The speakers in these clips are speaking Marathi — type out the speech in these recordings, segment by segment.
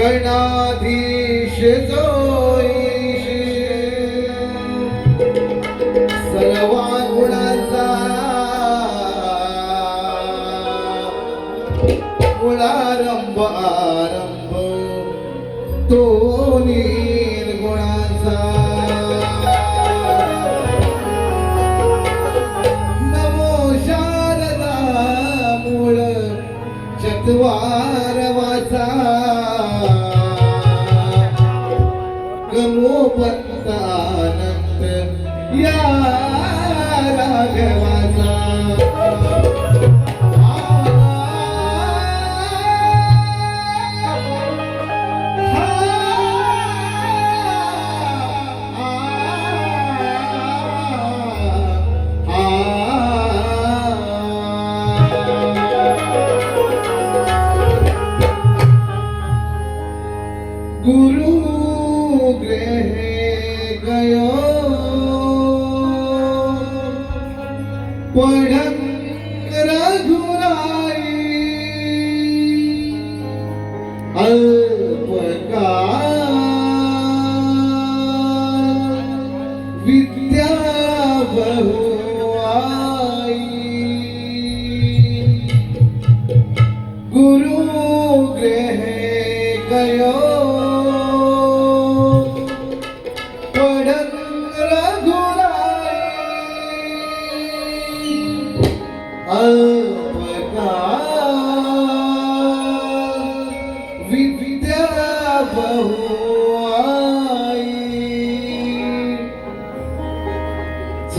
गणाधीश जो या राघवाचा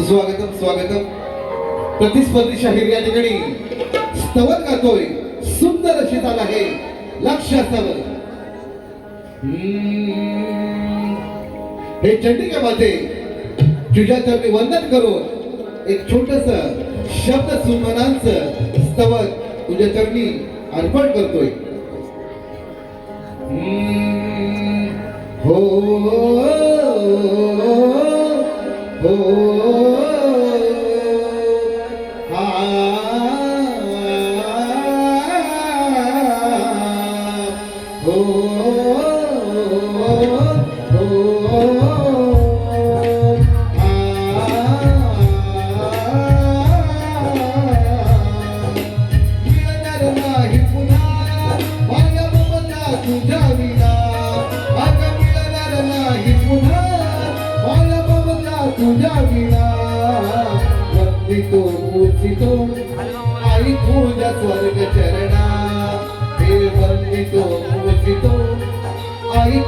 सुस्वागतम स्वागतम प्रतिस्पर्धी शाहीर या ठिकाणी स्तवन गातोय. सुंदर अशी चाल आहे. लक्ष असावं. हे हे माते तुझ्या मी वंदन करून एक छोटस शब्द सुमनांच स्तवन तुझ्या चरणी अर्पण करतोय. हो हो. हो, हो, हो स्वर्ग चरणा हे वंदितो पूजितो आई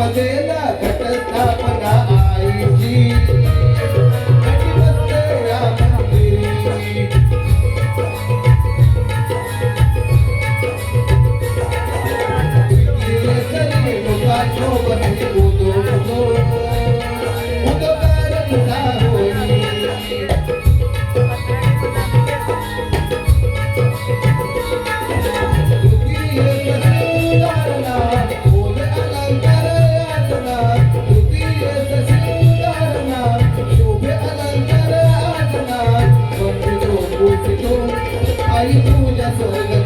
cuate आई तुझ्या स्वर्ग